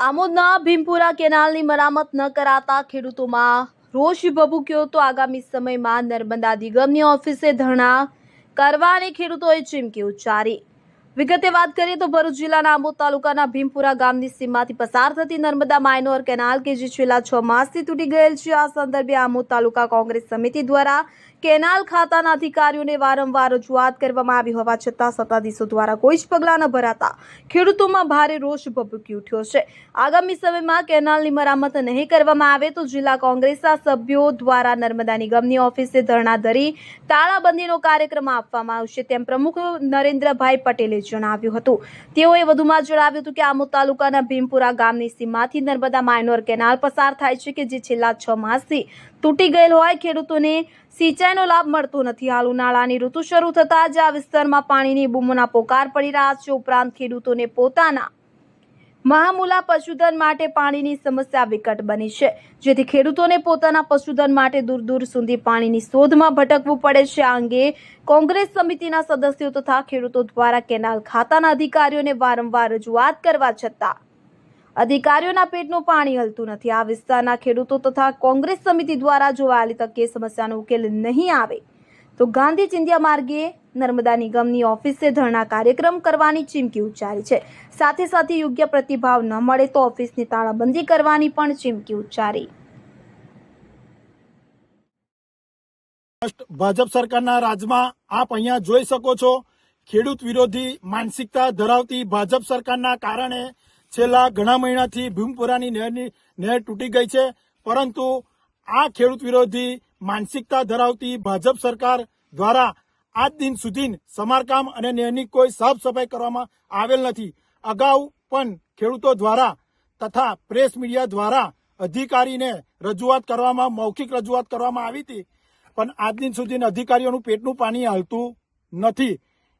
આમોદના ભીમપુરા કેનાલની મરામત ન કરાતા ખેડૂતોમાં રોષ ભભૂક્યો તો આગામી સમયમાં નર્મદા નિગમની ઓફિસે ધરણા કરવાની ખેડૂતોએ ચીમકી ઉચ્ચારી. વિગતે વાત કરીએ તો ભરૂચ જિલ્લાના આમોદ તાલુકાના ભીમપુરા ગામની સીમમાંથી પસાર થતી નર્મદા માઇનોર કેનાલ કે જે છેલ્લા છ માસથી તૂટી ગયેલ છે. આ સંદર્ભે આમોદ તાલુકા કોંગ્રેસ સમિતિ દ્વારા કેનાલ ખાતાના અધિકારીઓને વારંવાર રજૂઆત કરવામાં આવી હોવા છતાં સત્તાધીશો દ્વારા કોઈ જ પગલાં ન ભરાતા ખેડૂતોમાં ભારે રોષ ભભૂકી ઉઠ્યો છે. આગામી સમયમાં કેનાલની મરામત નહીં કરવામાં આવે તો જિલ્લા કોંગ્રેસના સભ્યો દ્વારા નર્મદા નિગમની ઓફિસે ધરણા ધરી તાળાબંધીનો કાર્યક્રમ આપવામાં આવશે. તેમ પ્રમુખ નરેન્દ્રભાઈ પટેલે જણાવ્યું હતું. તેઓએ વધુમાં જણાવ્યું હતું કે આમોદ તાલુકાના ભીમપુરા ગામની સીમાથી નર્મદા માઇનોર કેનાલ પસાર થાય છે કે જે છેલ્લા છ માસથી તૂટી ગયેલ હોય, ખેડૂતોને સિંચાઈનો લાભ મળતો નથી. હાલ ઉનાળાની ઋતુ શરૂ થતાં જ આ વિસ્તારમાં પાણીની બૂમોના પોકાર પડી રહ્યા છે. ઉપરાંત ખેડૂતોને પોતાના મહામૂલા પશુધન માટે પાણીની સમસ્યા વિકટ બની છે. જેથી ખેડૂતોને પોતાના પશુધન માટે દૂર દૂર સુધી પાણીની શોધમાં ભટકવું પડે છે. આ અંગે કોંગ્રેસ સમિતિના સદસ્યો તથા ખેડૂતો દ્વારા કેનાલ ખાતાના અધિકારીઓને વારંવાર રજૂઆત કરવા છતાં અધિકારીઓના પેટનું પાણી હલતું નથી. આ વિસ્તારના ખેડૂતો તથા કોંગ્રેસ સમિતિ દ્વારા જોવાયેલી તકે સમસ્યાનો ઉકેલ નહીં આવે. તો ગાંધી ચિંધ્યા માર્ગે નર્મદા નિગમની ઓફિસે ધરણા કાર્યક્રમ કરવાની ચીમકી ઉચ્ચારી છે. સાથે સાથે યોગ્ય પ્રતિભાવ ન મળે તો ઓફિસની તાળાબંધી કરવાની પણ ચીમકી ઉચ્ચારી. ભાજપ સરકારના રાજમાં આપ અહીંયા જોઈ શકો છો, ખેડૂત વિરોધી માનસિકતા ધરાવતી ભાજપ સરકારના કારણે છેલ્લા ઘણા મહિનાથી ભીમપુરાની નહેરની નહેર તૂટી ગઈ છે. પરંતુ આ ખેડૂત વિરોધી માનસિકતા ધરાવતી ભાજપ સરકાર દ્વારા આજ દિન સુધી સમારકામ અને નહેરની કોઈ સાફ સફાઈ કરવામાં આવેલ નથી. અગાઉ પણ ખેડૂતો દ્વારા તથા પ્રેસ મીડિયા દ્વારા અધિકારીને રજૂઆત કરવામાં, મૌખિક રજૂઆત કરવામાં આવી હતી. પણ આજ દિન સુધી અધિકારીઓનું પેટનું પાણી હાલતું નથી.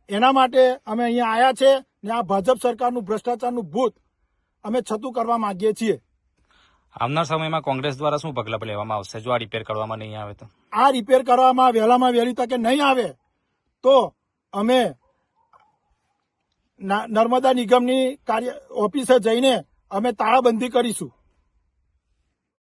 એના માટે અમે અહીંયા આવ્યા છે ને આ ભાજપ સરકારનું ભ્રષ્ટાચારનું ભૂત અમે છતું કરવા માંગીએ છીએ. આવનાર સમયમાં કોંગ્રેસ દ્વારા શું પગલાં લેવામાં આવશે? જો આ રિપેર કરવામાં નહીં આવે તો? આ રિપેર કરવામાં વહેલામાં વહેલી તકે નહીં આવે તો અમે નર્મદા નિગમની કાર્ય ઓફિસે જઈને અમે તાળાબંધી કરીશું.